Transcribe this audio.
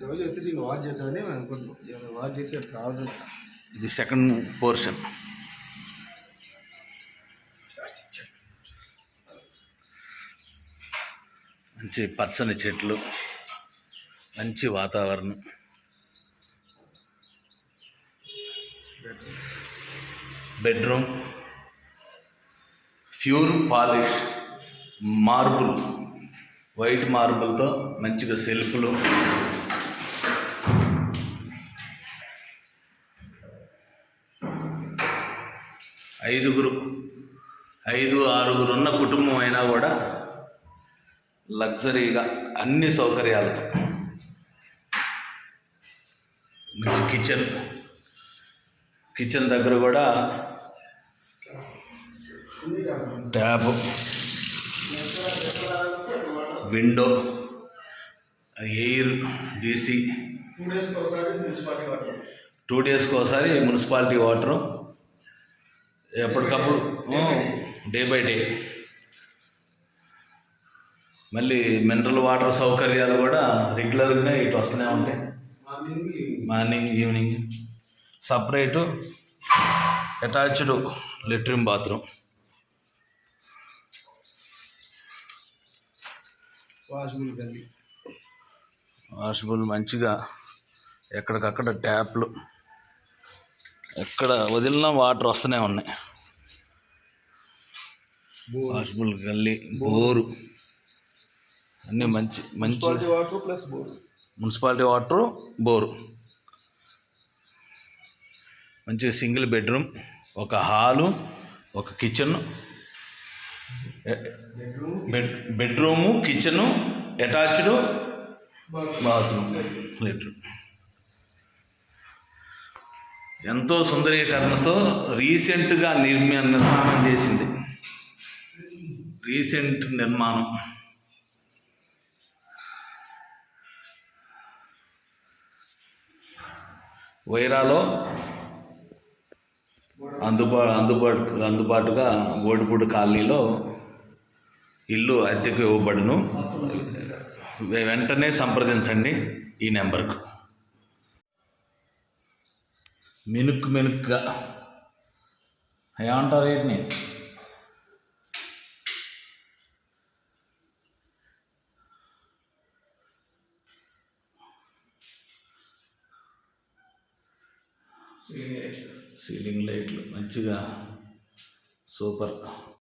Seven చెప్తే దీన్ని watch చేద్దామని మేము అనుకుంటున్నాం. వాచ్ చేసే రాదు ఇది సెకండ్ పోర్షన్ మంచి పచ్చని చెట్లు మంచి వాతావరణం. Bedroom pure polish marble white మార్బుల్తో మంచిగా సెల్ఫ్లు ఐదుగురు ఐదు ఆరుగురు ఉన్న కుటుంబం అయినా కూడా లగ్జరీగా అన్ని సౌకర్యాలతో. మంచి కిచెన్ కిచెన్ దగ్గర కూడా tap window air DC two డేస్కి ఒకసారి మున్సిపాలిటీ వాటర్ టూ డేస్కి ఒకసారి మున్సిపాలిటీ వాటరు ఎప్పటికప్పుడు డే బై డే. మళ్ళీ మినరల్ వాటర్ సౌకర్యాలు కూడా రెగ్యులర్గా ఇటు వస్తూనే ఉంటాయి. Morning evening. Separate attached latrine bathroom. Washable గల్లీ వాషబుల్ మంచిగా ఎక్కడికక్కడ ట్యాప్లు. ఎక్కడ వదిలినా వాటర్ వస్తూనే ఉన్నాయి. వాషబుల్ గల్లీ. బోరు. అన్నీ మంచి మంచి. Water plus bore. Municipality water bore. మంచి సింగిల్ బెడ్రూమ్ ఒక హాలు ఒక kitchen bedroom bed bedroom kitchen attached bathroom లెట్రూమ్ ఎంతో సుందరీకరణతో రీసెంట్గా నిర్మి నిర్మాణం చేసింది. రీసెంట్ నిర్మాణం. వైరాలో అందుబా అందుబాటు అందుబాటుగా గోడిపూడి కాలనీలో ఇల్లు అద్దెకు ఇవ్వబడును. వెంటనే సంప్రదించండి ఈ నెంబర్కు. మినుక్ మినుక్గా. ఏమంటారు వీటిని సీలింగ్ లైట్లు మంచిగా సూపర్.